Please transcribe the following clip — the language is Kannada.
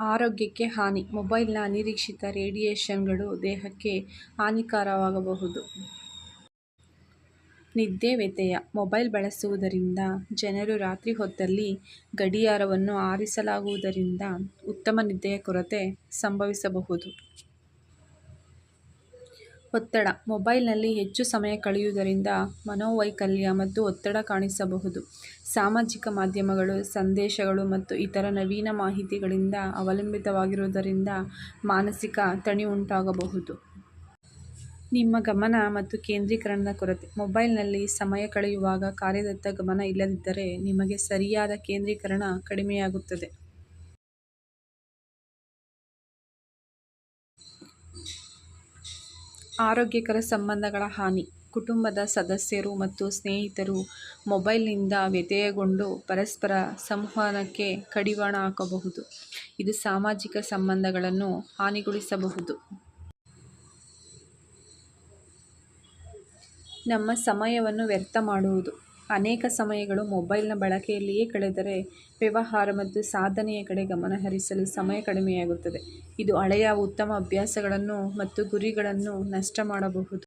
ಆರೋಗ್ಯಕ್ಕೆ ಹಾನಿ. ಮೊಬೈಲ್ನ ಅನಿರೀಕ್ಷಿತ ರೇಡಿಯೇಷನ್ಗಳು ದೇಹಕ್ಕೆ ಹಾನಿಕಾರವಾಗಬಹುದು. ನಿದ್ದೆ ವ್ಯತ್ಯಯ. ಮೊಬೈಲ್ ಬಳಸುವುದರಿಂದ ಜನರು ರಾತ್ರಿ ಹೊತ್ತಲ್ಲಿ ಗಡಿಯಾರವನ್ನು ಆರಿಸಲಾಗುವುದರಿಂದ ಉತ್ತಮ ನಿದ್ದೆಯ ಕೊರತೆ ಸಂಭವಿಸಬಹುದು. ಒತ್ತಡ ಮೊಬೈಲ್ನಲ್ಲಿ ಹೆಚ್ಚು ಸಮಯ ಕಳೆಯುವುದರಿಂದ ಮನೋವೈಕಲ್ಯ ಮತ್ತು ಒತ್ತಡ ಕಾಣಿಸಬಹುದು. ಸಾಮಾಜಿಕ ಮಾಧ್ಯಮಗಳು, ಸಂದೇಶಗಳು ಮತ್ತು ಇತರ ನವೀನ ಮಾಹಿತಿಗಳಿಂದ ಅವಲಂಬಿತವಾಗಿರುವುದರಿಂದ ಮಾನಸಿಕ ತಣಿ ಉಂಟಾಗಬಹುದು. ನಿಮ್ಮ ಗಮನ ಮತ್ತು ಕೇಂದ್ರೀಕರಣದ ಕೊರತೆ ಮೊಬೈಲ್ನಲ್ಲಿ ಸಮಯ ಕಳೆಯುವಾಗ ಕಾರ್ಯದತ್ತ ಗಮನ ಇಲ್ಲದಿದ್ದರೆ ನಿಮಗೆ ಸರಿಯಾದ ಕೇಂದ್ರೀಕರಣ ಕಡಿಮೆಯಾಗುತ್ತದೆ. ಆರೋಗ್ಯಕರ ಸಂಬಂಧಗಳ ಹಾನಿ ಕುಟುಂಬದ ಸದಸ್ಯರು ಮತ್ತು ಸ್ನೇಹಿತರು ಮೊಬೈಲ್ನಿಂದ ವ್ಯತ್ಯಯಗೊಂಡು ಪರಸ್ಪರ ಸಂವಹನಕ್ಕೆ ಕಡಿವಾಣ ಹಾಕಬಹುದು. ಇದು ಸಾಮಾಜಿಕ ಸಂಬಂಧಗಳನ್ನು ಹಾನಿಗೊಳಿಸಬಹುದು. ನಮ್ಮ ಸಮಯವನ್ನು ವ್ಯರ್ಥ ಮಾಡುವುದು ಅನೇಕ ಸಮಯಗಳು ಮೊಬೈಲ್ನ ಬಳಕೆಯಲ್ಲಿಯೇ ಕಳೆದರೆ ವ್ಯವಹಾರ ಮತ್ತು ಸಾಧನೆಯ ಕಡೆ ಗಮನ ಹರಿಸಲು ಸಮಯ ಕಡಿಮೆಯಾಗುತ್ತದೆ. ಇದು ಹಳೆಯ ಉತ್ತಮ ಅಭ್ಯಾಸಗಳನ್ನು ಮತ್ತು ಗುರಿಗಳನ್ನು ನಷ್ಟ ಮಾಡಬಹುದು.